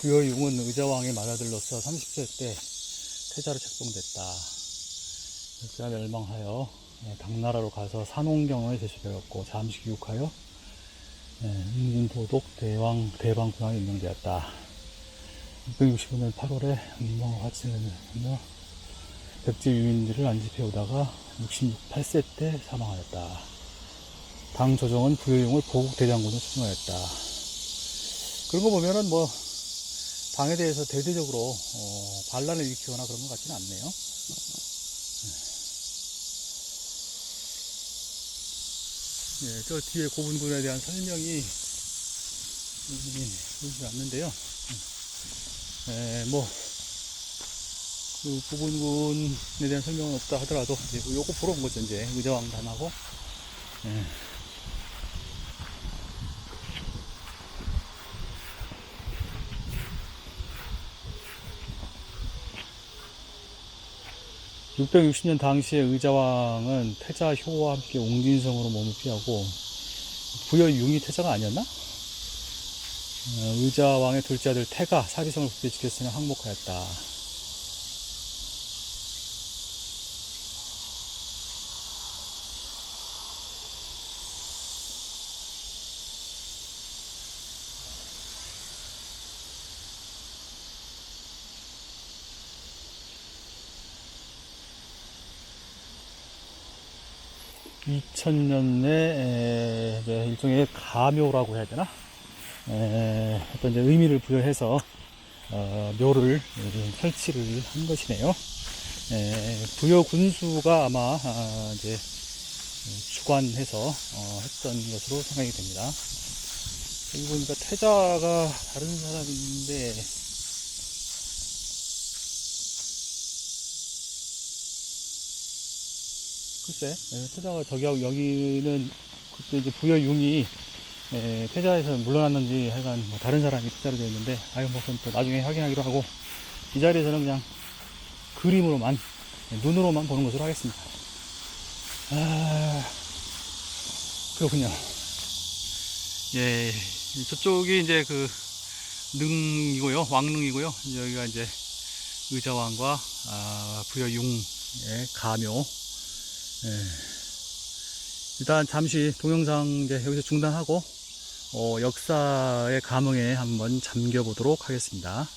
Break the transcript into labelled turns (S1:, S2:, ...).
S1: 부여융은 의자왕의 맏아들로서 30세 때 태자로 책봉됐다. 그가 멸망하여 예, 당나라로 가서 산홍경을 제수되었고 잠시 귀국하여 예, 응진도독 대왕 대방 군왕에 임명되었다. 665년 8월에 음모 화친하며 백제 유인들을 안집해 오다가 68세 때 사망하였다. 당 조정은 부여용을 보국 대장군으로 추정하였다. 그런 거 보면은 뭐 당에 대해서 대대적으로 어, 반란을 일으키거나 그런 것 같지는 않네요. 예, 저 뒤에 고분군에 대한 설명이 보이지 않는데요. 예, 뭐, 그 고분군에 대한 설명은 없다 하더라도, 이제 요거 보러 온 거죠, 이제. 의자왕단하고. 예. (660년) 당시에 의자왕은 태자 효와 함께 옹진성으로 몸을 피하고 부여 융이 태자가 아니었나? 어, 의자왕의 둘째 아들 태가 사리성을 굳게 지켰으나 항복하였다. (2000년에) 일종의 가묘라고 해야 되나 에, 어떤 이제 의미를 부여해서 어, 묘를 설치를 한 것이네요. 에, 부여 군수가 아마 아, 이제 주관해서 어, 했던 것으로 생각이 됩니다. 여기 보니까 태자가 다른 사람인데 글쎄 에, 태자가 저기하고 여기는 그때 이제 부여융이 예, 퇴자에서 물러났는지 하여간 뭐 다른 사람이 퇴자로 되어 있는데 아유 뭐 그건 또 나중에 확인하기로 하고 이 자리에서는 그냥 그림으로만 예, 눈으로만 보는 것으로 하겠습니다. 아 그렇군요. 예 저쪽이 이제 그 능이고요 왕릉이고요. 여기가 이제 의자왕과 아, 부여융의 가묘 예. 일단 잠시 동영상 이제 여기서 중단하고 어, 역사의 감흥에 한번 잠겨 보도록 하겠습니다.